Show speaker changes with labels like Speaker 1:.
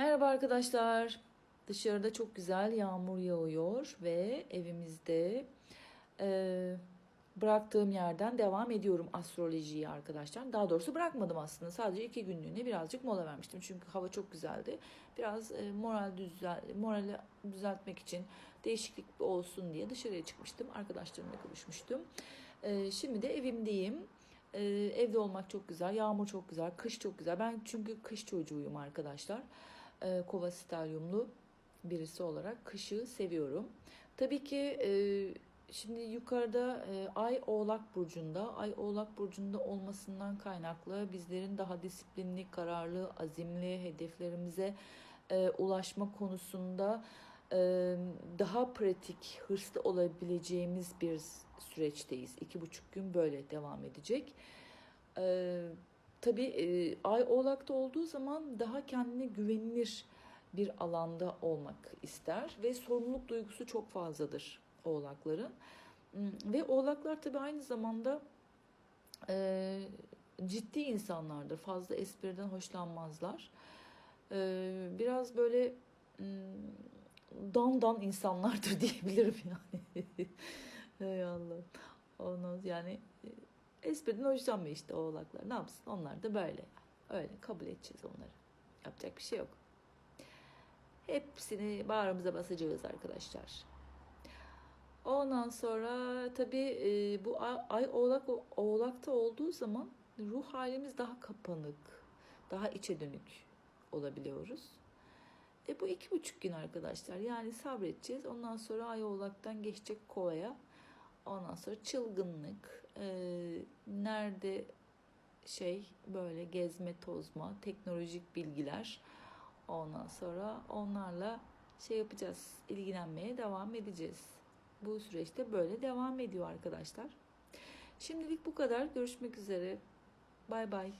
Speaker 1: Merhaba arkadaşlar. Dışarıda çok güzel yağmur yağıyor ve evimizde e, bıraktığım yerden devam ediyorum astrolojiyi arkadaşlar. Daha doğrusu bırakmadım aslında. Sadece iki günlüğüne birazcık mola vermiştim. Çünkü hava çok güzeldi. Biraz e, moral düzel morali düzeltmek için değişiklik olsun diye dışarıya çıkmıştım. Arkadaşlarımla konuşmuştum. E, şimdi de evimdeyim. Ee, evde olmak çok güzel, yağmur çok güzel, kış çok güzel. Ben çünkü kış çocuğuyum arkadaşlar. Ee, Kova Stelyumlu birisi olarak kışı seviyorum. Tabii ki e, şimdi yukarıda e, Ay Oğlak Burcu'nda, Ay Oğlak Burcu'nda olmasından kaynaklı bizlerin daha disiplinli, kararlı, azimli hedeflerimize e, ulaşma konusunda e, daha pratik, hırslı olabileceğimiz bir süreçteyiz. İki buçuk gün böyle devam edecek. Tabii e, Ay Oğlak'ta olduğu zaman daha kendine güvenilir bir alanda olmak ister ve sorumluluk duygusu çok fazladır Oğlakların. Ve Oğlaklar tabii aynı zamanda e, ciddi insanlardır. Fazla espriden hoşlanmazlar. E, biraz böyle m, dandan insanlardır diyebilirim yani. Hay Allah. Ondan yani e, espriden hoşlanmıyor işte oğlaklar. Ne yapsın? Onlar da böyle. Öyle kabul edeceğiz onları. Yapacak bir şey yok. Hepsini bağrımıza basacağız arkadaşlar. Ondan sonra tabii e, bu ay, oğlak oğlakta olduğu zaman ruh halimiz daha kapanık, daha içe dönük olabiliyoruz. E bu iki buçuk gün arkadaşlar. Yani sabredeceğiz. Ondan sonra ay oğlaktan geçecek kovaya. Ondan sonra çılgınlık. E, nerede şey böyle gezme tozma, teknolojik bilgiler. Ondan sonra onlarla şey yapacağız. ilgilenmeye devam edeceğiz. Bu süreçte böyle devam ediyor arkadaşlar. Şimdilik bu kadar. Görüşmek üzere. Bay bay.